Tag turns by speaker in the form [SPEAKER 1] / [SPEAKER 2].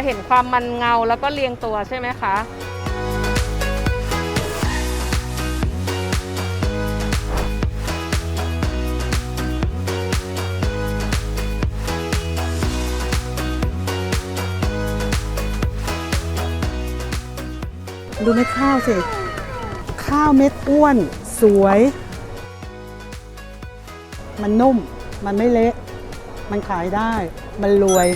[SPEAKER 1] ะเห็นความมันเงาแล้วก็เรียงตัวใช่ไหมคะ
[SPEAKER 2] ดูเม็ดข้าวสิ ข้าวเม็ดอ้วนสวย มันนุ่ม มันไม่เละ มันขายได้ มันรวย